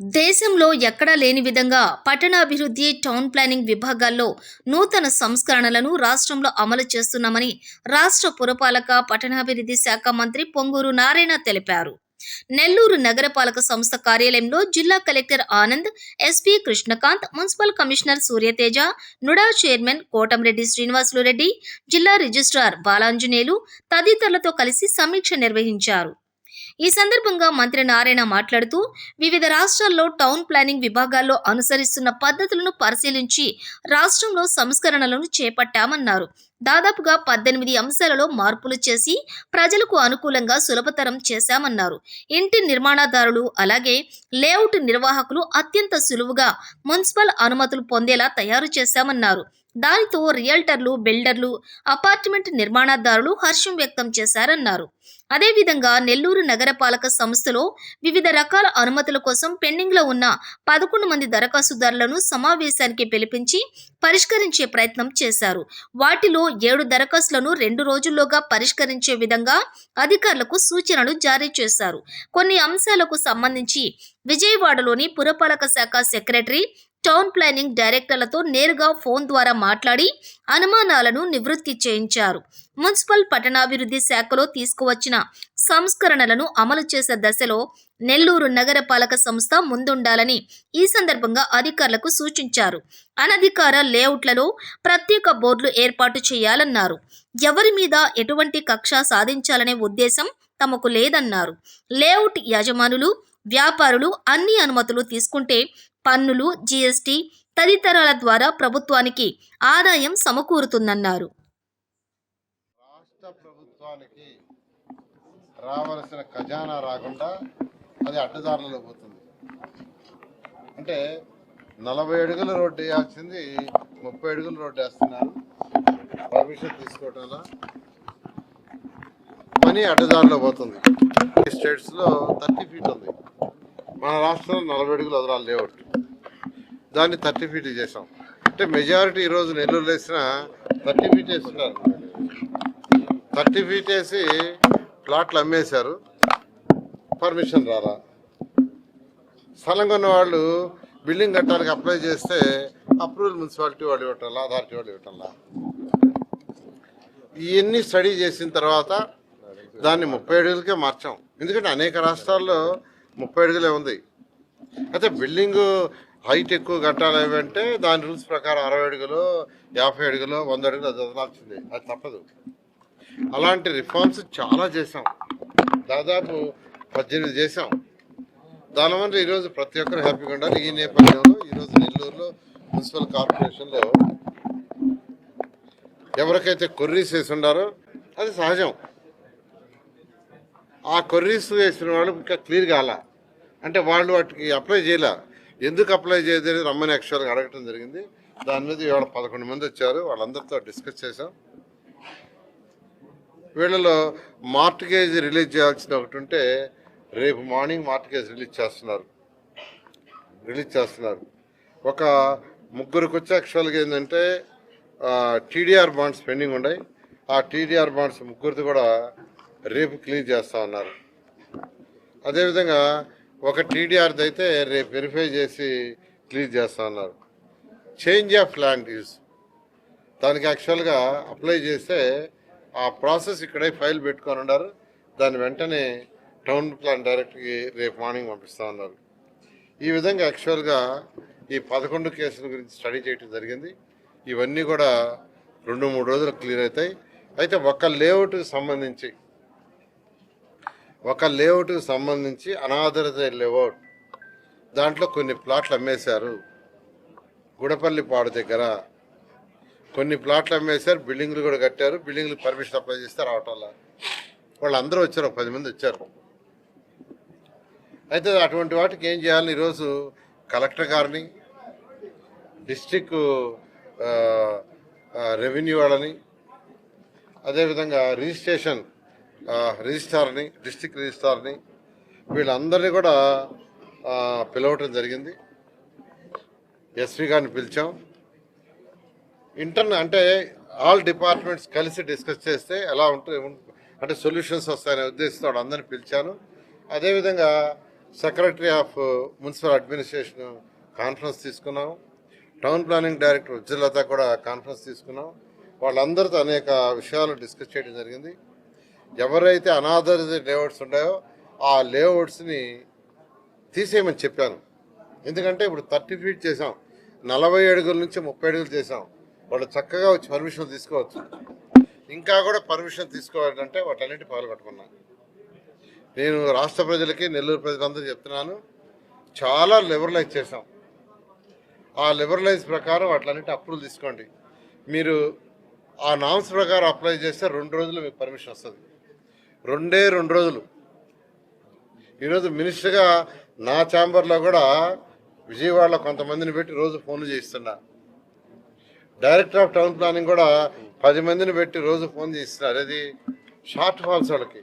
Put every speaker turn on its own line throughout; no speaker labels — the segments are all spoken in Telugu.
దేశంలో ఎక్కడా లేని విధంగా పట్టణాభివృద్ధి టౌన్ ప్లానింగ్ విభాగాల్లో నూతన సంస్కరణలను రాష్ట్రంలో అమలు చేస్తున్నామని రాష్ట్ర పురపాలక పట్టణాభివృద్ధి శాఖ మంత్రి పొంగూరు నారాయణ తెలిపారు. నెల్లూరు నగరపాలక సంస్థ కార్యాలయంలో జిల్లా collector Anand SP Krishnakanth municipal commissioner Suryateja NUDA chairman Kotamreddy Srinivasulu Reddy జిల్లా రిజిస్ట్రార్ బాలాంజనేయులు తదితరులతో కలిసి సమీక్ష నిర్వహించారు. ఈ సందర్భంగా మంత్రి నారాయణ మాట్లాడుతూ వివిధ రాష్ట్రాల్లో టౌన్ ప్లానింగ్ విభాగాల్లో అనుసరిస్తున్న పద్ధతులను పరిశీలించి రాష్ట్రంలో సంస్కరణలను చేపట్టామన్నారు. దాదాపుగా పద్దెనిమిది అంశాలలో మార్పులు చేసి ప్రజలకు అనుకూలంగా సులభతరం చేశామన్నారు. ఇంటి నిర్మాణదారులు అలాగే లేఅవుట్ నిర్వాహకులు అత్యంత సులువుగా మున్సిపల్ అనుమతులు పొందేలా తయారు చేశామన్నారు. దానితో రియల్టర్లు బిల్డర్లు అపార్ట్మెంట్ నిర్మాణదారులు హర్షం వ్యక్తం చేశారన్నారు. అదేవిధంగా నెల్లూరు నగరపాలక సంస్థలో వివిధ రకాల అనుమతుల కోసం పెండింగ్లో ఉన్న పదకొండు మంది దరఖాస్తుదారులను సమావేశానికి పిలిపించి పరిష్కరించే ప్రయత్నం చేశారు. వాటిలో ఏడు దరఖాస్తులను రెండు రోజుల్లోగా పరిష్కరించే విధంగా అధికారులకు సూచనలు జారీ చేశారు. కొన్ని అంశాలకు సంబంధించి విజయవాడలోని పురపాలక శాఖ సెక్రటరీ టౌన్ ప్లానింగ్ డైరెక్టర్లతో నేరుగా ఫోన్ ద్వారా మాట్లాడి అనుమానాలను నివృత్తి చేయించారు. మున్సిపల్ పట్టణాభివృద్ధి శాఖలో తీసుకువచ్చిన సంస్కరణలను అమలు చేసే దశలో నెల్లూరు నగరపాలక సంస్థ ముందుండాలని ఈ సందర్భంగా అధికారులకు సూచించారు. అనధికార లేఅవుట్లలో ప్రత్యేక బోర్డులు ఏర్పాటు చేయాలన్నారు. ఎవరి మీద ఎటువంటి కక్ష సాధించాలనే ఉద్దేశం తమకు లేదన్నారు. లేఅవుట్ యజమానులు వ్యాపారులు అన్ని అనుమతులు తీసుకుంటే పన్నులు జీఎస్టీ తదితరాల ద్వారా ప్రభుత్వానికి ఆదాయం సమకూరుతుందన్నారు.
రాష్ట్ర ప్రభుత్వానికి రావలసిన ఖజానా రాకుండా అది అడ్డదారులలో పోతుంది. అంటే నలభై అడుగుల రోడ్డు వేయాల్సింది ముప్పై అడుగుల రోడ్డు వేస్తున్నారు. పర్మిషన్ తీసుకోవటం పని అడ్డదారిలో పోతుంది. స్టేట్స్లో థర్టీ ఫీట్ ఉంది. మన రాష్ట్రంలో నలభై అడుగులు వదలాలి లేఅవుట్ దాన్ని థర్టీ ఫీట్ చేసాం అంటే మెజారిటీ ఈరోజు నెల్లూరు వేసిన థర్టీ ఫీట్ వేస్తున్నారు. థర్టీ ఫీట్ వేసి ప్లాట్లు అమ్మేశారు. పర్మిషన్ రాలా. స్థలం కొన్న వాళ్ళు బిల్డింగ్ కట్టడానికి అప్లై చేస్తే అప్రూవల్ మున్సిపాలిటీ వాళ్ళు ఇవ్వటంలా అథారిటీ వాళ్ళు ఇవ్వటంలా ఇవన్నీ స్టడీ చేసిన తర్వాత దాన్ని ముప్పై అడుగులకే మార్చాం. ఎందుకంటే అనేక రాష్ట్రాల్లో ముప్పై అడుగులే ఉంది. అయితే బిల్డింగ్ హైట్ ఎక్కువ కట్టాలి అంటే దాని రూల్స్ ప్రకారం అరవై అడుగులు యాభై అడుగులు వంద అడుగులు అది వదలాల్సిందే. అది తప్పదు. అలాంటి రిఫార్మ్స్ చాలా చేసాం దాదాపు పద్దెనిమిది చేసాం దానివల్ల ఈరోజు ప్రతి ఒక్కరు హ్యాపీగా ఉండాలి. ఈ నేపథ్యంలో ఈరోజు నెల్లూరులో మున్సిపల్ కార్పొరేషన్లో ఎవరికైతే కొర్రీస్ వేసి ఉండారో అది సహజం. ఆ కొర్రీస్ వేసిన వాళ్ళు ఇంకా క్లియర్ కాల? అంటే వాళ్ళు వాటికి అప్లై చేయలే? ఎందుకు అప్లై చేయదని రమ్మని యాక్చువల్గా అడగటం జరిగింది. దాని మీద ఇవాళ పదకొండు మంది వచ్చారు. వాళ్ళందరితో డిస్కస్ చేసాం వీళ్ళలో మార్టిగేజ్ రిలీజ్ చేయాల్సిన ఒకటి ఉంటే రేపు మార్నింగ్ మార్టిగేజ్ రిలీజ్ చేస్తున్నారు. రిలీజ్ చేస్తున్నారు. ఒక ముగ్గురికి వచ్చి యాక్చువల్గా ఏంటంటే టీడీఆర్ బాండ్స్ పెండింగ్ ఉన్నాయి. ఆ టీడీఆర్ బాండ్స్ ముగ్గురిది కూడా రేపు క్లీన్ చేస్తూ ఉన్నారు. అదేవిధంగా ఒక టీడీఆర్ది అయితే రేపు వెరిఫై చేసి క్లీజ్ చేస్తా ఉన్నారు చేంజ్ ఆఫ్ ల్యాండ్ యూస్ దానికి యాక్చువల్గా అప్లై చేస్తే ఆ ప్రాసెస్ ఇక్కడే ఫైల్ పెట్టుకొని ఉన్నారు. దాని వెంటనే టౌన్ ప్లాన్ డైరెక్ట్కి రేపు మార్నింగ్ పంపిస్తా ఉన్నారు ఈ విధంగా యాక్చువల్గా ఈ పదకొండు కేసుల గురించి స్టడీ చేయడం జరిగింది. ఇవన్నీ కూడా రెండు మూడు రోజులు క్లియర్ అవుతాయి. అయితే ఒక లేఅవుట్కి సంబంధించి ఒక లేఅవుట్కి సంబంధించి అనాథరిత లేఅవుట్ దాంట్లో కొన్ని ప్లాట్లు అమ్మేశారు. గుడపల్లి పాడు దగ్గర కొన్ని ప్లాట్లు అమ్మేశారు. బిల్డింగ్లు కూడా కట్టారు. బిల్డింగ్లు పర్మిషన్ అప్లై చేస్తే వల్ల వాళ్ళందరూ వచ్చారు. ఒక పది మంది వచ్చారు. అయితే అటువంటి వాటికి ఏం చేయాలని ఈరోజు కలెక్టర్ గారిని డిస్టిక్ రెవెన్యూ వాళ్ళని అదేవిధంగా రిజిస్ట్రేషన్ రిజిస్ట్రార్ని డిస్టిక్ రిజిస్ట్రార్ని వీళ్ళందరినీ కూడా పిలవటం జరిగింది. ఎస్పీ గారిని పిలిచాం. ఇంటర్న్ అంటే ఆల్ డిపార్ట్మెంట్స్ కలిసి డిస్కస్ చేస్తే ఎలా ఉంటుంది అంటే సొల్యూషన్స్ వస్తాయనే ఉద్దేశంతో అందరిని పిలిచాను. అదేవిధంగా secretary of municipal administration conference తీసుకున్నాం. టౌన్ ప్లానింగ్ డైరెక్టర్ ఉజ్జలత కూడా కాన్ఫరెన్స్ తీసుకున్నాం. వాళ్ళందరితో అనేక విషయాలు డిస్కస్ చేయడం జరిగింది. ఎవరైతే అనాథరైజ్డ్ లేఅవుట్స్ ఉన్నాయో ఆ లేఅవుట్స్ని తీసేయమని చెప్పాను. ఎందుకంటే ఇప్పుడు థర్టీ ఫీట్ చేసాం నలభై అడుగుల నుంచి ముప్పై అడుగులు చేసాం వాళ్ళు చక్కగా వచ్చి పర్మిషన్ తీసుకోవచ్చు. ఇంకా కూడా పర్మిషన్ తీసుకోవాలంటే వాటన్నిటి పాల్గొట్టుకున్నాను నేను రాష్ట్ర ప్రజలకి నెల్లూరు ప్రజలందరూ చెప్తున్నాను. చాలా లిబరలైజ్ చేసాం ఆ లిబరలైజ్ ప్రకారం వాటిలన్నిటి అప్రూవల్ తీసుకోండి. మీరు ఆ నామ్స్ ప్రకారం అప్లై చేస్తే రెండు రోజులు మీకు పర్మిషన్ వస్తుంది. రెండే రెండు రోజులు. ఈరోజు మినిస్టర్గా నా ఛాంబర్లో కూడా విజయవాడలో కొంతమందిని పెట్టి రోజు ఫోన్లు చేయిస్తున్నా. డైరెక్టర్ ఆఫ్ టౌన్ ప్లానింగ్ కూడా పది మందిని పెట్టి రోజు ఫోన్ చేయిస్తున్నారు. అది షార్ట్ ఫాల్స్ వాళ్ళకి.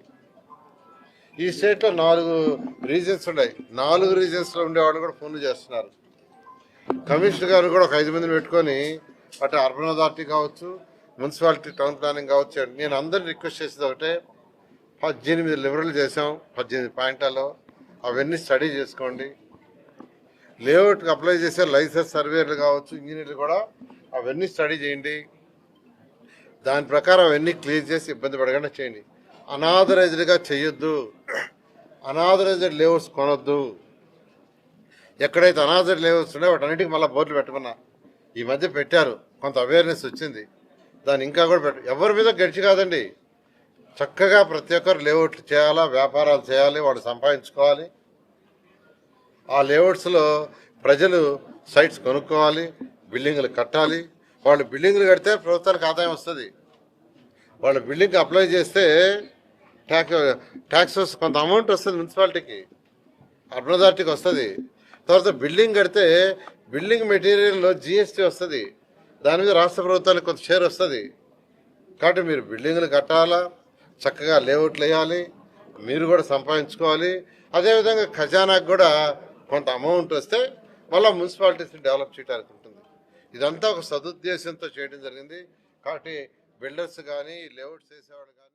ఈ స్టేట్లో నాలుగు రీజన్స్ ఉన్నాయి. నాలుగు రీజన్స్లో ఉండేవాళ్ళు కూడా ఫోన్లు చేస్తున్నారు. కమిషనర్ గారు కూడా ఒక ఐదు మందిని పెట్టుకొని అటు అర్బన్ అథారిటీ కావచ్చు మున్సిపాలిటీ టౌన్ ప్లానింగ్ కావచ్చు నేను అందరిని రిక్వెస్ట్ చేసేది ఒకటే పద్దెనిమిది లిబరల్ చేసాం పద్దెనిమిది పాయింట్లలో. అవన్నీ స్టడీ చేసుకోండి. లేఅవుట్కి అప్లై చేసే లైసెన్స్ సర్వేలు కావచ్చు ఇంజనీర్లు కూడా అవన్నీ స్టడీ చేయండి. దాని ప్రకారం అవన్నీ క్లియర్ చేసి ఇబ్బంది పడకుండా చేయండి. అనాథరైజ్డ్గా చేయొద్దు. అనాథరైజ్డ్ లేఅవుట్స్ కొనొద్దు. ఎక్కడైతే అనాథరైజ్డ్ లేఅవుట్స్ ఉన్నాయో వాటన్నిటికీ మళ్ళీ బోర్డులు పెట్టమన్నా. ఈ మధ్య పెట్టారు. కొంత అవేర్నెస్ వచ్చింది. దాన్ని ఇంకా కూడా పెట్ట ఎవరి మీద గడిచి కాదండి. చక్కగా ప్రతి ఒక్కరు లేఅవుట్లు చేయాలా వ్యాపారాలు చేయాలి వాళ్ళు సంపాదించుకోవాలి. ఆ లేఅవుట్స్లో ప్రజలు సైట్స్ కొనుక్కోవాలి బిల్డింగ్లు కట్టాలి. వాళ్ళు బిల్డింగ్లు కడితే ప్రభుత్వానికి ఆదాయం వస్తుంది. వాళ్ళు బిల్డింగ్ అప్లై చేస్తే ట్యాక్స్ ట్యాక్సెస్ కొంత అమౌంట్ వస్తుంది మున్సిపాలిటీకి. అర్బన్ అథారిటీకి వస్తుంది. తర్వాత బిల్డింగ్ కడితే బిల్డింగ్ మెటీరియల్లో జిఎస్టీ వస్తుంది. దాని మీద రాష్ట్ర ప్రభుత్వానికి కొంత షేర్ వస్తుంది. కాబట్టి మీరు బిల్డింగ్లు కట్టాలా చక్కగా లేఅవుట్లు వేయాలి మీరు కూడా సంపాదించుకోవాలి. అదేవిధంగా ఖజానాకు కూడా కొంత అమౌంట్ వస్తే మళ్ళీ మున్సిపాలిటీస్ని డెవలప్ చేయడానికి ఉంటుంది. ఇదంతా ఒక సదుద్దేశంతో చేయడం జరిగింది. కాబట్టి బిల్డర్స్ కానీ లేఅవుట్స్ వేసేవాళ్ళు కానీ